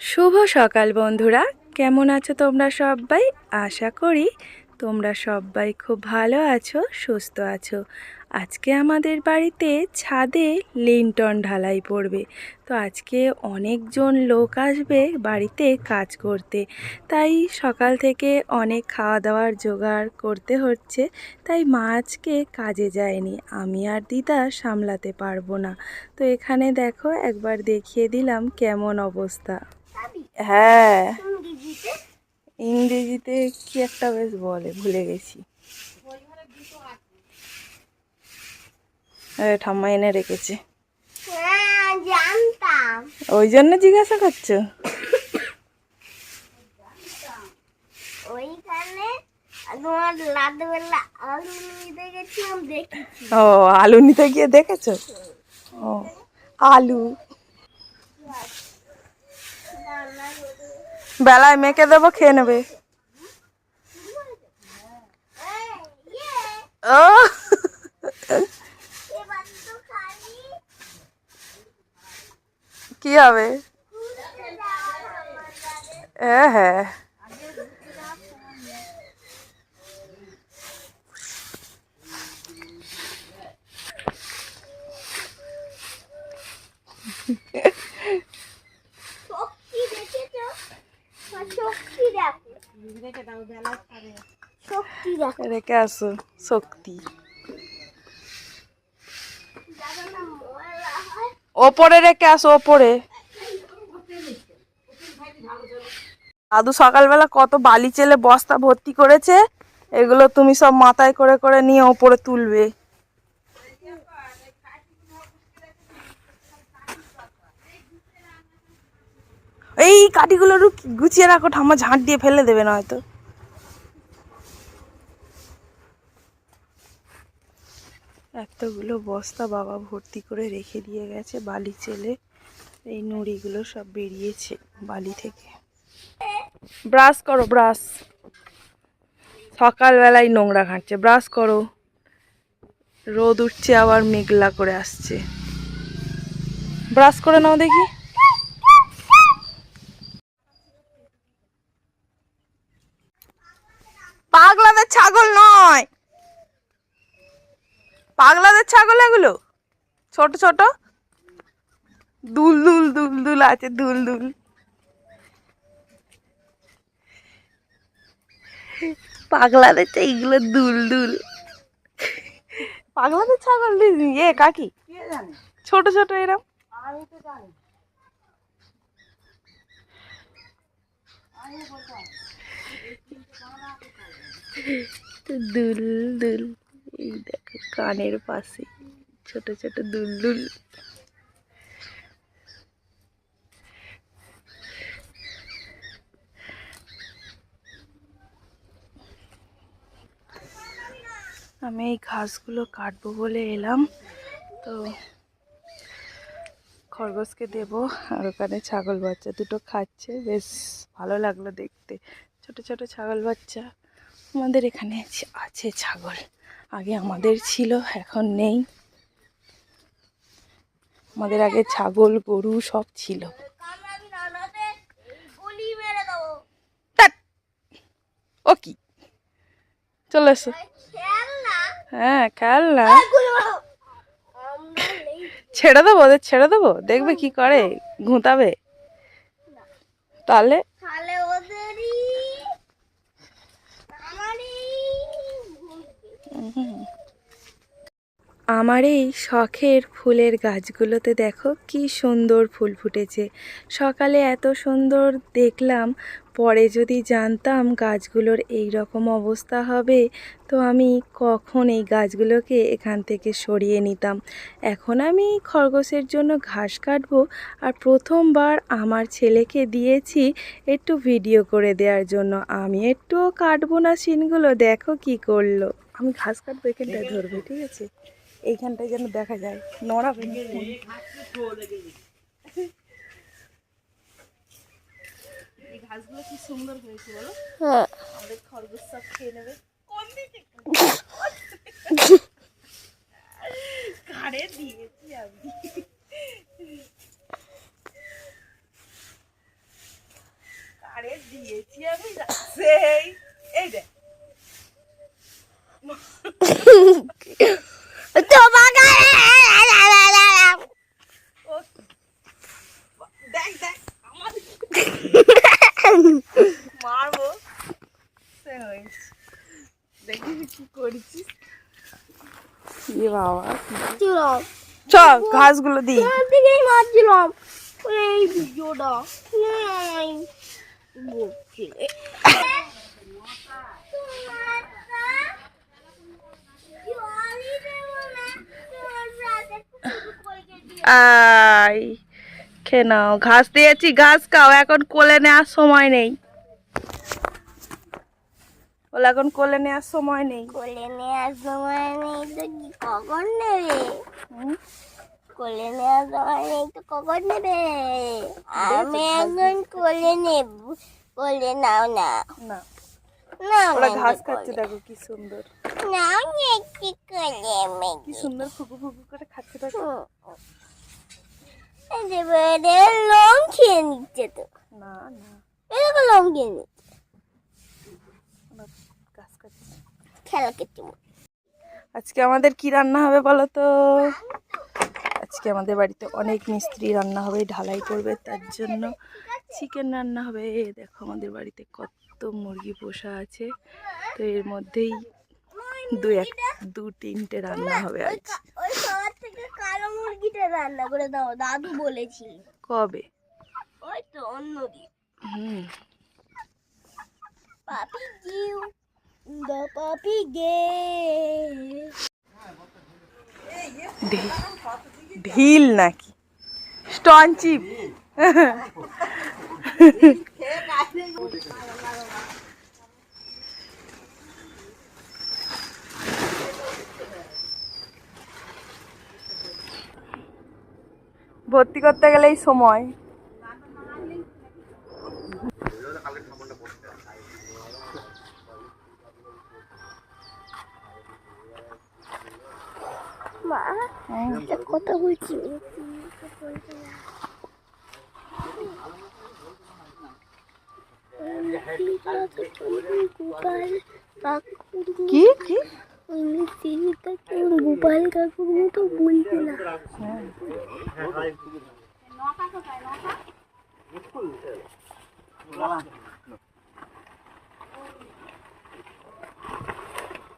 শুভ সকাল বন্ধুরা। কেমন আছো তোমরা সবাই? আশা করি তোমরা সবাই খুব ভালো আছো, সুস্থ আছো। আজকে আমাদের বাড়িতে ছাদে লিন্টন ঢালাই পড়বে। তো আজকে অনেকজন লোক আসবে বাড়িতে কাজ করতে। তাই সকাল থেকে অনেক খাওয়া দাওয়ার জোগাড় করতে হচ্ছে। তাই মা আজকে কাজে যায়নি। আমি আর দিদা সামলাতে পারব না। তো এখানে দেখো, একবার দেখিয়ে দিলাম কেমন অবস্থা। হ্যাঁ। ইংরেজিতে? কি একটা বেশ বলে ভুলে গেছি। ঠাম্মা এনে রেখেছে। হ্যাঁ জানতাম। ওই জন্য জিজ্ঞাসা করছ? ও আলু নিতে গিয়ে দেখেছ? ও আলু। বেলায় মেখে দেবো খেয়ে নেবে। ও। এবার তো খালি কি হবে? হ্যাঁ হ্যাঁ শক্তি দেখেছ বা শক্তি দেখো শক্তি দেখো রেখে। আসো শক্তি। ওপরে রেখে আসো ওপরে। দাদু সকালবেলা কত বালি চেলে বস্তা ভর্তি করেছে এগুলো তুমি সব মাথায় করে করে নিয়ে ওপরে তুলবে এই কাঠিগুলো গুছিয়ে রাখো, ঠাম্মা ঝাঁট দিয়ে ফেলে দেবে না হয়তো এতগুলো বস্তা বাবা ভর্তি করে রেখে দিয়ে গেছে বালি চেলে। এই নুড়িগুলো সব বেরিয়েছে বালি থেকে। ব্রাশ করো, ব্রাশ। সকালবেলায় নোংরা ঘাঁটছে ব্রাশ করো। রোদ উঠছে, আবার মেঘলা করে আসছে। ব্রাশ করে নাও দেখি। পাগলাদের ছাগল নয়। পাগলাদের ছাগল এগুলো? ছোট ছোট? দুল দুল দুল দুল আছে দুল দুল। পাগলাদের এইগুলো দুল দুল। পাগলাদের ছাগল এ কাকি? ছোট ছোট এরম। তো দুল দুল। এই দেখো, কানের পাশে ছোট ছোট দুল দুল। আমি এই ঘাসগুলো কাটবো বলে এলাম, তো খরগোশকে দেব আর ওখানে ছাগল বাচ্চা দুটো খাচ্ছে। বেশ ভালো লাগল দেখতে। ছোট ছোট ছাগল বাচ্চা। আমাদের এখানে আছে- ছাগল। আগে আমাদের ছিল, এখন নেই। আমাদের আগে ছাগল, গরু সব ছিল! ও কি? চলে এসো। হ্যাঁ খেয়াল না গুলি মারো আমরা নেই ছেড়ে দেবো ওদের, ছেড়ে দেবো? দেখবে কি করে, ঘুঁতাবে। তাহলে? আমার এই শখের ফুলের গাছগুলোতে দেখো কি সুন্দর ফুল ফুটেছে। সকালে এত সুন্দর দেখলাম, পরে যদি জানতাম গাছগুলোর এই রকম অবস্থা হবে, তো আমি কখন এই গাছগুলোকে এখান থেকে সরিয়ে নিতাম। এখন আমি খরগোশের জন্য ঘাস কাটবো আর প্রথমবার আমার ছেলেকে দিয়েছি একটু ভিডিও করে দেওয়ার জন্য। আমি একটুও কাটবো না সিনগুলো, দেখো কি করল। আমি ঘাস কাটবো এখানটায় ধরবো ঠিক আছে? এইখানটায় যেন দেখা যায়। নড়াবে ভেঙে ঘাসগুলো কি সুন্দর হয়েছে বলো? হ্যাঁ। আমাদের খরগোশ সব খেয়ে নেবে। কোন দিকে ঘাড়ে দিয়েছি আমি দিয়েছি আমি সেই এই দেখ তোমাকে ও দেখ দেখ আমার মারবো সে হয়েছে দেখি কি করেছিস এ বাবা। চ ঘাসগুলো দিই। তোমার দিকেই মারছিলাম এই ভিডিওটা। আই খেয়ে নাও। ঘাস দিয়েছি ঘাস খাও। এখন কোলে নেওয়ার সময় নেই। ওলা এখন কোলে নেওয়ার সময় নেই। কোলে নেওয়ার সময় নেই তো কি কখন নেবে? কোলে নেওয়ার সময় নেই তো কখন নেবে? আমি এখন কোলে নেব। কোলে নাও না। না। ওরা ঘাস খাচ্ছে দেখো কি সুন্দর। নাও না একটু কোলে কি সুন্দর ফুকু ফুকু করে খাচ্ছে দেখো। লং খেয়ে নিচ্ছে তো। না না। এরকম লং খেয়ে নিচ্ছে ওরা ঘাস খাচ্ছে খেলা আজকে আমাদের কি রান্না হবে বলো তো আজকে আমাদের বাড়িতে অনেক মিস্ত্রি রান্না হবে ঢালাই করবে তার জন্য চিকেন রান্না হবে। দেখো আমাদের বাড়িতে কত মুরগি পোষা আছে। তো এর মধ্যেই দু এক দু তিনটে রান্না হবে আজ। কালো মুরগিটা রান্না করে দাও দাদু বলেছিল। কবে? ওই তো অন্য হুম। পাপি পাপি গে ঢিল নাকি? স্টন চিপ ভর্তি করতে গেলেই সময়। মা একটা কথা বলছি গোপাল কাকুর কি কি গোপাল কাকুর মতো বলবে না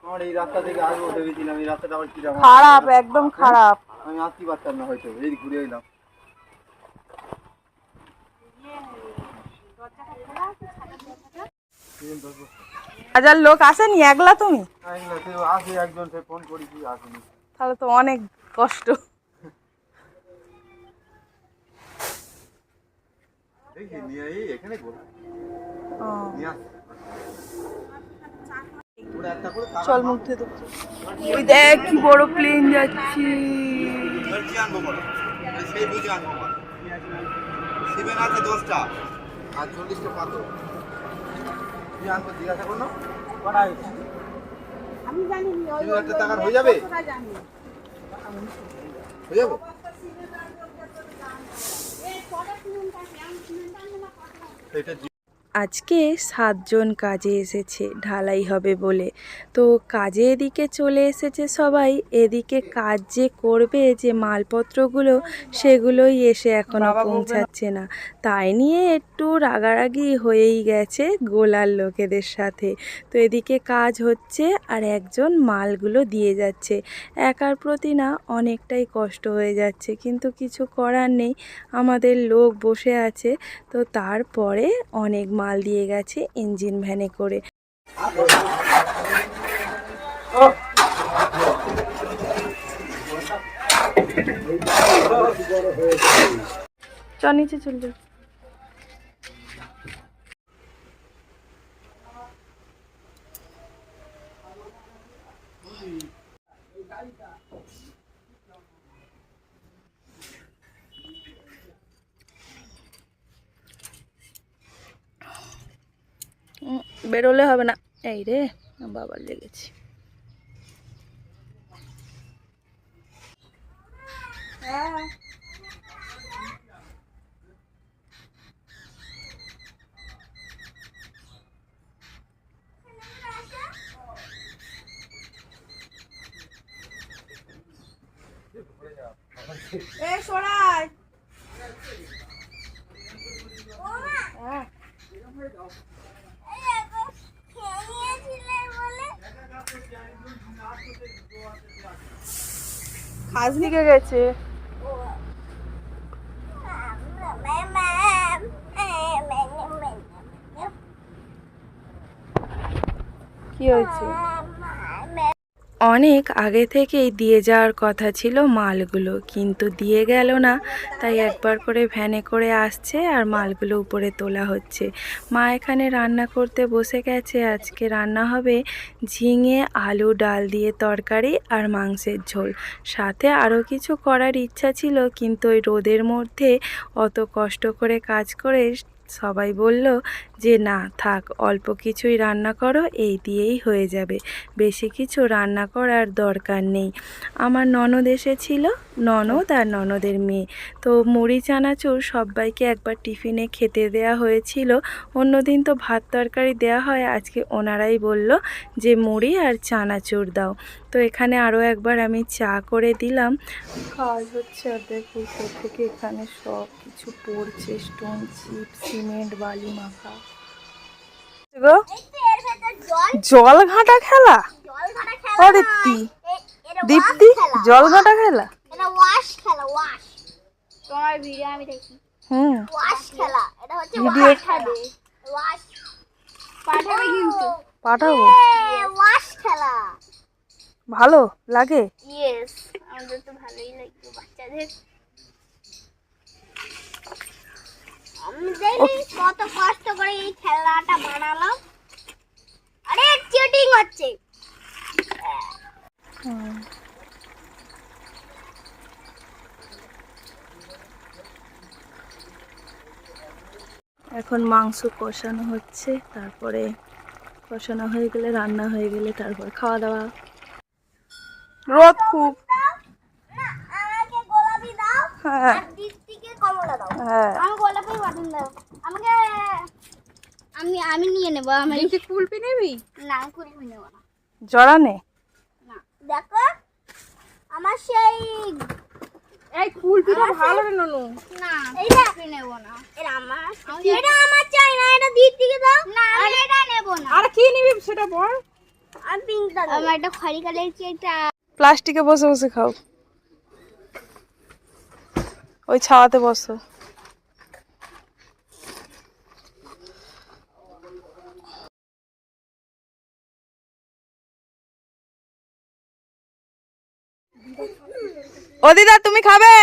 আমার এই রাস্তা থেকে এই রাস্তাটা আবার কীরকম? খারাপ একদম খারাপ। আমি আসতে পারতাম না হয়তো এই ঘুরে এলাম। হাজার লোক আসেনি? একলা তুমি? আসলে সে আসে একজন সে ফোন করেছি আসেনি? তাহলে তো অনেক কষ্ট। দেখি নিয়ে এখানে করো ও, নিয়ে আস ওরা একটা করে টাকা চল মুখ ধুয়ে দেবো। ওই দেখ কি বড় প্লেন যাচ্ছি। আনব আছে দশটা আর চল্লিশটা জিজ্ঞাসা করো কটা হয়েছে আমি জানি একটা টাকার হয়ে যাবে? হয়ে যাবে এটা আজকে সাতজন কাজে এসেছে ঢালাই হবে বলে। তো কাজে এদিকে চলে এসেছে সবাই এদিকে কাজ যে করবে যে মালপত্রগুলো সেগুলোই এসে এখনও পৌঁছাচ্ছে না। তাই নিয়ে একটু রাগারাগি হয়েই গেছে গোলার লোকেদের সাথে। তো এদিকে কাজ হচ্ছে আর একজন মালগুলো দিয়ে যাচ্ছে। একার প্রতি না অনেকটাই কষ্ট হয়ে যাচ্ছে কিন্তু কিছু করার নেই। আমাদের লোক বসে আছে তো তারপরে অনেক মাল দিয়ে গেছে ইঞ্জিন ভ্যানে করে। চ নিচে চল বেরোলে হবে না। এই রে বাবার লেগেছি। সরাই। ও মা। হ্যাঁ। খাস দিকে গেছে কি হয়েছে। অনেক আগে থেকেই দিয়ে যাওয়ার কথা ছিল মালগুলো, কিন্তু দিয়ে গেল না। তাই একবার করে ভ্যানে করে আসছে আর মালগুলো উপরে তোলা হচ্ছে। মা এখানে রান্না করতে বসে গেছে। আজকে রান্না হবে ঝিঙে, আলু, ডাল দিয়ে তরকারি আর মাংসের ঝোল। সাথে আরও কিছু করার ইচ্ছা ছিল, কিন্তু ওই রোদের মধ্যে অত কষ্ট করে কাজ করে সবাই বলল যে, না, থাক, অল্প কিছুই রান্না করো, এই দিয়েই হয়ে যাবে। বেশি কিছু রান্না করার দরকার নেই। আমার ননদ এসেছিল, ননদ আর ননদের মেয়ে। তো মুড়ি, চানাচুর সবাইকে একবার টিফিনে খেতে দেয়া হয়েছিল। অন্যদিন তো ভাত তরকারি দেয়া হয়। আজকে ওনারাই বলল যে, মুড়ি আর চানাচুর দাও। তো এখানে আরও একবার আমি চা করে দিলাম। কাজ হচ্ছে আর দেখো উপর থেকে এখানে সব কিছু পড়ছে স্টোন চিপ সিমেন্ট বালি মাখা। জল। ঘাটা খেলা? আরে দীপ্তি। খেলা। জল ঘাঁটা খেলা? এটা ওয়াশ খেলা ওয়াশ তোমার ভিডিও আমি দেখি হুম পাঠাবে কিন্তু পাঠাবো ওয়াশ খেলা ভালো লাগে? ইয়েস আমাদের তো ভালোই লাগবে বাচ্চাদের। কত কষ্ট করে এই খেলাটা বানালাম। আরে চিটিং হচ্ছে। এখন মাংস কষানো হচ্ছে তারপরে কষানো হয়ে গেলে রান্না হয়ে গেলে তারপর খাওয়া দাওয়া। রোদ খুব। হ্যাঁ। হ্যাঁ। আমি আমাকে নিয়ে নেব আমি তুই কুলপি নিবি? না আমি কুলপি নেব না। জড়া নে। না দেখো আমার সেই এই কুলপিটা ভালো রে ননু। না এইটা নেব না। এটা আমার এটা আমার চাই না এটা দাও। না আমি এটা নেব না। আর কি নিবি সেটা বল। আমি পিঙ্কটা আমার একটা খয়রি কালার কি প্লাস্টিকে বসে বসে খাও। ওই ছাওয়াতে বসো। ও দিদা তুমি খাবে?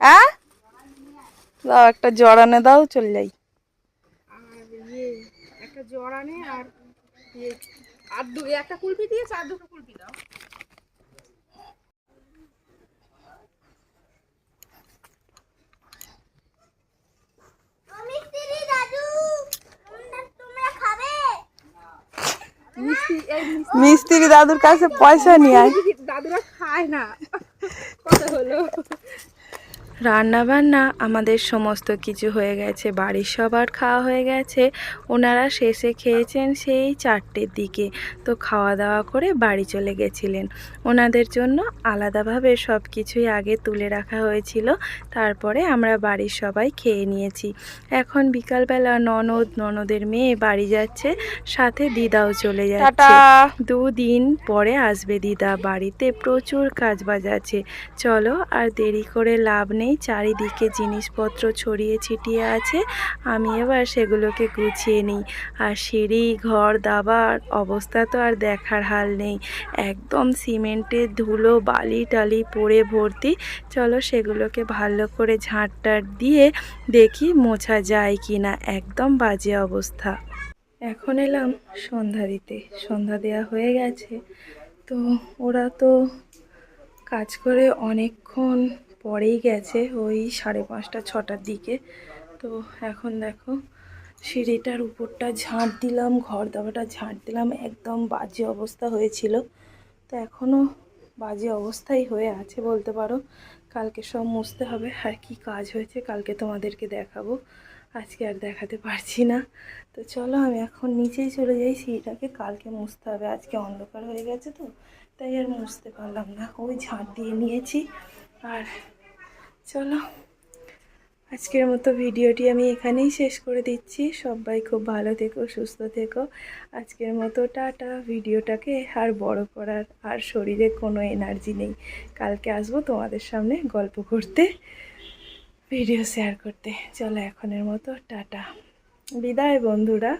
হ্যাঁ? দাও একটা জড়ানে দাও চলে যাই। আর ইয়ে, আর দু একটা কুলপি দিয়ে চার দুটো কুলপি দাও। মিস্ত্রি দাদুর কাছে পয়সা নিয়ে আয়। দাদুরা খায় না। কথা হলো। রান্না বান্না আমাদের সমস্ত কিছু হয়ে গেছে বাড়ির সবার খাওয়া হয়ে গেছে। ওনারা শেষে খেয়েছেন সেই চারটের দিকে। তো খাওয়া দাওয়া করে বাড়ি চলে গেছিলেন। ওনাদের জন্য আলাদাভাবে সব কিছুই আগে তুলে রাখা হয়েছিল। তারপরে আমরা বাড়ির সবাই খেয়ে নিয়েছি। এখন বিকালবেলা ননদ ননদের মেয়ে বাড়ি যাচ্ছে সাথে দিদাও চলে যাচ্ছে। দুদিন পরে আসবে দিদা বাড়িতে প্রচুর কাজ বাজ আছে। চলো আর দেরি করে লাভ নেই। চারিদিকে জিনিসপত্র ছড়িয়ে ছিটিয়ে আছে। আমি এবার সেগুলোকে গুছিয়ে নিই। আর সিঁড়ি, ঘর, দাবার, অবস্থা তো আর দেখার হাল নেই। একদম সিমেন্টের ধুলো, বালি টালি পড়ে ভর্তি। চলো সেগুলোকে ভালো করে ঝাঁটটার দিয়ে দেখি মোছা যায় কি না একদম বাজে অবস্থা। এখন এলাম সন্ধ্যা দিতে। সন্ধ্যা দেওয়া হয়ে গেছে। তো ওরা তো কাজ করে অনেকক্ষণ পরেই গেছে ওই সাড়ে পাঁচটা, ছটার দিকে। তো এখন দেখো, সিঁড়িটার উপরটা ঝাঁট দিলাম, ঘর দাবাটা ঝাঁট দিলাম, একদম বাজে অবস্থা হয়েছিল। তো এখনও বাজে অবস্থাই হয়ে আছে বলতে পারো। কালকে সব মুছতে হবে, আর কি কাজ হয়েছে কালকে তোমাদেরকে দেখাবো। আজকে আর দেখাতে পারছি না। তো চলো আমি এখন নিচেই চলে যাই, সিঁড়িটাকে কালকে মুছতে হবে। আজকে অন্ধকার হয়ে গেছে তো, তাই আর মুছতে পারলাম না। ওই ঝাঁট দিয়ে নিয়েছি, আর চলো। আজকের মতো ভিডিওটি আমি এখানেই শেষ করে দিচ্ছি। সবাই খুব ভালো থেকো, সুস্থ থেকো। আজকের মতো টাটা। ভিডিওটাকে আর বড় করার আর শরীরে কোনো এনার্জি নেই। কালকে আসব তোমাদের সামনে গল্প করতে, ভিডিও শেয়ার করতে। চলো এখনের মতো, টাটা। বিদায় বন্ধুরা।